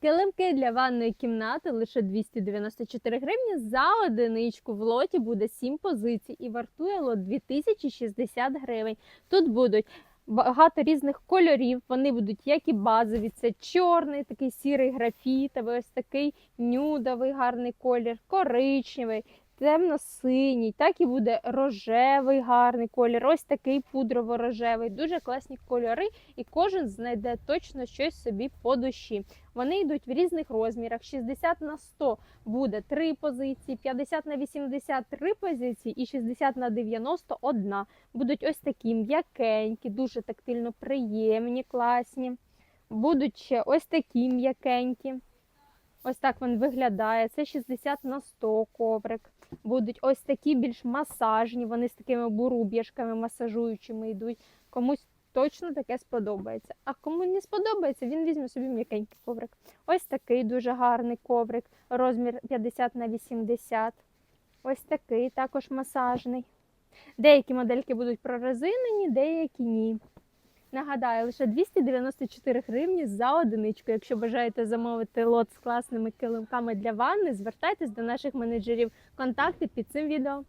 Килимки для ванної кімнати лише 294 гривні. За одиничку в лоті буде 7 позицій і вартує лот 2060 гривень. Тут будуть багато різних кольорів. Вони будуть як і базові, це чорний, такий сірий графітовий, ось такий нюдовий гарний колір, коричневий. Темно-синій, так і буде рожевий гарний колір, ось такий пудрово-рожевий. Дуже класні кольори, і кожен знайде точно щось собі по душі. Вони йдуть в різних розмірах. 60 на 100 буде 3 позиції, 50 на 80 – 3 позиції і 60 на 90 – одна. Будуть ось такі м'якенькі, дуже тактильно приємні, класні. Будуть ще ось такі м'якенькі. Ось так він виглядає. Це 60 на 100 коврик. Будуть ось такі більш масажні, вони з такими буруб'яшками масажуючими йдуть. Комусь точно таке сподобається. А кому не сподобається, він візьме собі м'якенький коврик. Ось такий дуже гарний коврик, розмір 50 на 80. Ось такий також масажний. Деякі модельки будуть прорезинені, деякі ні. Нагадаю, лише 294 гривні за одиничку. Якщо бажаєте замовити лот з класними килимками для ванни, звертайтесь до наших менеджерів. Контакти під цим відео.